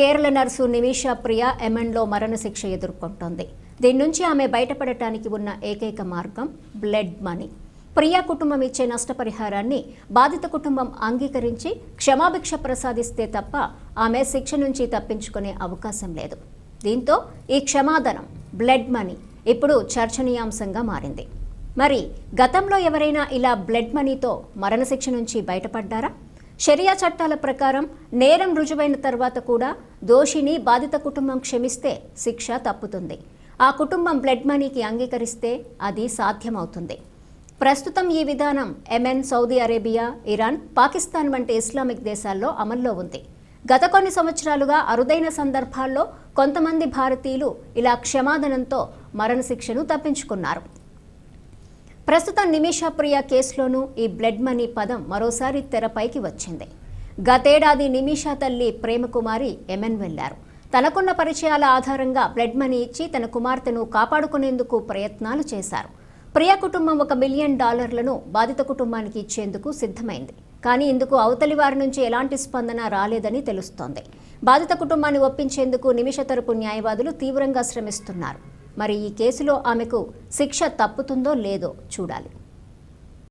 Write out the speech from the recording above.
Kerala nurse Nimisha Priya ఎమెన్లో మరణశిక్ష ఎదుర్కొంటోంది. దీని నుంచి ఆమె బయటపడటానికి ఉన్న ఏకైక మార్గం బ్లడ్ మనీ. ప్రియా కుటుంబం ఇచ్చే నష్టపరిహారాన్ని బాధిత కుటుంబం అంగీకరించి క్షమాభిక్ష ప్రసాదిస్తే తప్ప ఆమె శిక్ష నుంచి తప్పించుకునే అవకాశం లేదు. దీంతో ఈ క్షమాదనం బ్లడ్ మనీ ఇప్పుడు చర్చనీయాంశంగా మారింది. మరి గతంలో ఎవరైనా ఇలా బ్లడ్ మనీతో మరణశిక్ష నుంచి బయటపడ్డారా? షరియా చట్టాల ప్రకారం నేరం రుజువైన తర్వాత కూడా దోషిని బాధిత కుటుంబం క్షమిస్తే శిక్ష తప్పుతుంది. ఆ కుటుంబం బ్లడ్ మనీకి అంగీకరిస్తే అది సాధ్యమవుతుంది. ప్రస్తుతం ఈ విధానం Yemen Saudi Arabia Iran Pakistan వంటి ఇస్లామిక్ దేశాల్లో అమల్లో ఉంది. గత కొన్ని సంవత్సరాలుగా అరుదైన సందర్భాల్లో కొంతమంది భారతీయులు ఇలా క్షమాదనంతో మరణశిక్షను తప్పించుకున్నారు. ప్రస్తుతం నిమిషా ప్రియ కేసులోనూ ఈ బ్లడ్ మనీ పదం మరోసారి తెరపైకి వచ్చింది. గతేడాది నిమిషా తల్లి ప్రేమకుమారి ఎమెన్ వెళ్ళారు. తనకున్న పరిచయాల ఆధారంగా బ్లడ్ మనీ ఇచ్చి తన కుమార్తెను కాపాడుకునేందుకు ప్రయత్నాలు చేశారు. ప్రియ కుటుంబం ఒక మిలియన్ డాలర్లను బాధిత కుటుంబానికి ఇచ్చేందుకు సిద్ధమైంది. కానీ ఇందుకు అవతలి వారి నుంచి ఎలాంటి స్పందన రాలేదని తెలుస్తోంది. బాధిత కుటుంబాన్ని ఒప్పించేందుకు నిమిష తరపు న్యాయవాదులు తీవ్రంగా శ్రమిస్తున్నారు. మరి ఈ కేసులో ఆమెకు శిక్ష తప్పుతుందో లేదో చూడాలి.